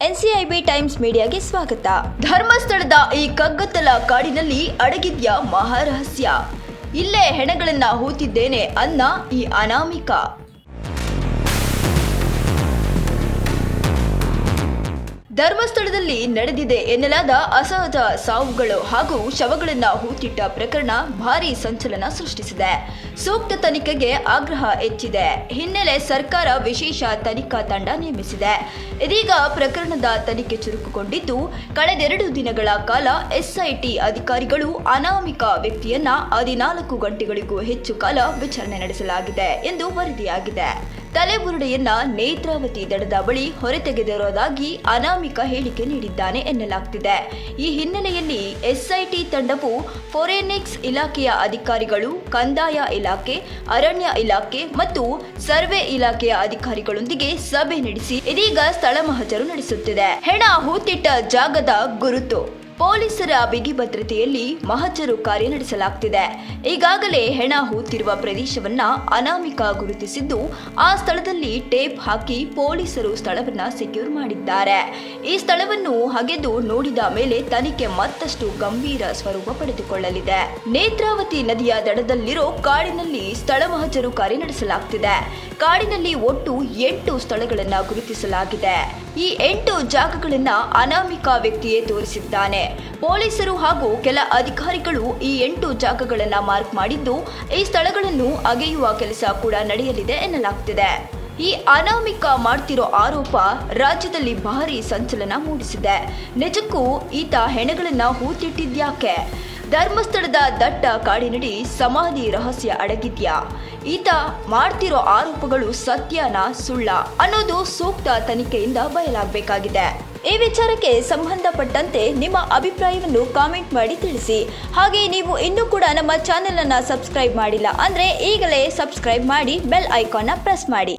NCIB times ಮೀಡಿಯಾಗೆ ಸ್ವಾಗತ. ಧರ್ಮಸ್ಥಳದ ಈ ಕಗ್ಗತ್ತಲ ಕಾಡಿನಲ್ಲಿ ಅಡಗಿದ್ಯ ಮಹಾರಹಸ್ಯ. ಇಲ್ಲೇ ಹೆಣಗಳನ್ನ ಹೂತಿದ್ದೇನೆ ಅನ್ನ ಈ ಅನಾಮಿಕ. ಧರ್ಮಸ್ಥಳದಲ್ಲಿ ನಡೆದಿದೆ ಎನ್ನಲಾದ ಅಸಹಜ ಸಾವುಗಳು ಹಾಗೂ ಶವಗಳನ್ನ ಹೂತಿಟ್ಟ ಪ್ರಕರಣ ಭಾರೀ ಸಂಚಲನ ಸೃಷ್ಟಿಸಿದೆ. ಸೂಕ್ತ ತನಿಖೆಗೆ ಆಗ್ರಹ ಹೆಚ್ಚಿದೆ. ಹಿನ್ನೆಲೆ ಸರ್ಕಾರ ವಿಶೇಷ ತನಿಖಾ ತಂಡ ನೇಮಿಸಿದೆ. ಇದೀಗ ಪ್ರಕರಣದ ತನಿಖೆ ಚುರುಕುಗೊಂಡಿದ್ದು ಕಳೆದೆರಡು ದಿನಗಳ ಕಾಲ ಎಸ್ಐಟಿ ಅಧಿಕಾರಿಗಳು ಅನಾಮಿಕ ವ್ಯಕ್ತಿಯನ್ನ ಹದಿನಾಲ್ಕು ಗಂಟೆಗಳಿಗೂ ಹೆಚ್ಚು ಕಾಲ ವಿಚಾರಣೆ ನಡೆಸಲಾಗಿದೆ ಎಂದು ವರದಿಯಾಗಿದೆ. ತಲೆಬುರುಡೆಯನ್ನ ನೇತ್ರಾವತಿ ದಡದ ಬಳಿ ಹೊರತೆಗೆದಿರೋದಾಗಿ ಅನಾಮಿಕ ಹೇಳಿಕೆ ನೀಡಿದ್ದಾನೆ ಎನ್ನಲಾಗ್ತಿದೆ. ಈ ಹಿನ್ನೆಲೆಯಲ್ಲಿ ಎಸ್ಐಟಿ ತಂಡವು ಫೋರೆನಿಕ್ಸ್ ಇಲಾಖೆಯ ಅಧಿಕಾರಿಗಳು, ಕಂದಾಯ ಇಲಾಖೆ, ಅರಣ್ಯ ಇಲಾಖೆ ಮತ್ತು ಸರ್ವೆ ಇಲಾಖೆಯ ಅಧಿಕಾರಿಗಳೊಂದಿಗೆ ಸಭೆ ನಡೆಸಿ ಇದೀಗ ಸ್ಥಳ ಮಹಜರು ನಡೆಸುತ್ತಿದೆ. ಹೆಣ ಹೂತಿಟ್ಟ ಜಾಗದ ಗುರುತು ಪೊಲೀಸರ ಬಿಗಿ ಭದ್ರತೆಯಲ್ಲಿ ಮಹಜರು ಕಾರ್ಯ ನಡೆಸಲಾಗ್ತಿದೆ. ಈಗಾಗಲೇ ಹೆಣ ಹೂತಿರುವ ಪ್ರದೇಶವನ್ನ ಅನಾಮಿಕ ಗುರುತಿಸಿದ್ದು, ಆ ಸ್ಥಳದಲ್ಲಿ ಟೇಪ್ ಹಾಕಿ ಪೊಲೀಸರು ಸ್ಥಳವನ್ನ ಸೆಕ್ಯೂರ್ ಮಾಡಿದ್ದಾರೆ. ಈ ಸ್ಥಳವನ್ನು ಹಗೆದು ನೋಡಿದ ಮೇಲೆ ತನಿಖೆ ಮತ್ತಷ್ಟು ಗಂಭೀರ ಸ್ವರೂಪ ಪಡೆದುಕೊಳ್ಳಲಿದೆ. ನೇತ್ರಾವತಿ ನದಿಯ ದಡದಲ್ಲಿರೋ ಕಾಡಿನಲ್ಲಿ ಸ್ಥಳ ಮಹಜರು ಕಾರ್ಯ ನಡೆಸಲಾಗ್ತಿದೆ. ಕಾಡಿನಲ್ಲಿ ಒಟ್ಟು ಎಂಟು ಸ್ಥಳಗಳನ್ನು ಗುರುತಿಸಲಾಗಿದೆ. ಈ ಎಂಟು ಜಾಗಗಳನ್ನ ಅನಾಮಿಕ ವ್ಯಕ್ತಿಯೇ ತೋರಿಸಿದ್ದಾನೆ. ಪೊಲೀಸರು ಹಾಗೂ ಕೆಲ ಅಧಿಕಾರಿಗಳು ಈ ಎಂಟು ಜಾಗಗಳನ್ನು ಮಾರ್ಕ್ ಮಾಡಿದ್ದು, ಈ ಸ್ಥಳಗಳನ್ನು ಅಗೆಯುವ ಕೆಲಸ ಕೂಡ ನಡೆಯಲಿದೆ ಎನ್ನಲಾಗ್ತಿದೆ. ಈ ಅನಾಮಿಕ ಮಾಡ್ತಿರೋ ಆರೋಪ ರಾಜ್ಯದಲ್ಲಿ ಭಾರಿ ಸಂಚಲನ ಮೂಡಿಸಿದೆ. ನಿಜಕ್ಕೂ ಈತ ಹೆಣಗಳನ್ನ ಹೂತಿಟ್ಟಿದ್ಯಾಕೆ ಧರ್ಮಸ್ಥಳದ ದಟ್ಟ ಕಾಡಿನಡಿ ಸಮಾಧಿ ರಹಸ್ಯ ಅಡಗಿದ್ಯಾ? ಈತ ಮಾಡ್ತಿರೋ ಆರೋಪಗಳು ಸತ್ಯನ ಸುಳ್ಳ ಅನ್ನೋದು ಸೂಕ್ತ ತನಿಖೆಯಿಂದ ಬಯಲಾಗಬೇಕಾಗಿದೆ. ಈ ವಿಚಾರಕ್ಕೆ ಸಂಬಂಧಪಟ್ಟಂತೆ ನಿಮ್ಮ ಅಭಿಪ್ರಾಯವನ್ನು ಕಾಮೆಂಟ್ ಮಾಡಿ ತಿಳಿಸಿ. ಹಾಗೆ ನೀವು ಇನ್ನೂ ಕೂಡ ನಮ್ಮ ಚಾನೆಲ್ ಅನ್ನ ಸಬ್ಸ್ಕ್ರೈಬ್ ಮಾಡಿಲ್ಲ ಅಂದ್ರೆ ಈಗಲೇ ಸಬ್ಸ್ಕ್ರೈಬ್ ಮಾಡಿ, ಬೆಲ್ ಐಕಾನ್ನ ಪ್ರೆಸ್ ಮಾಡಿ.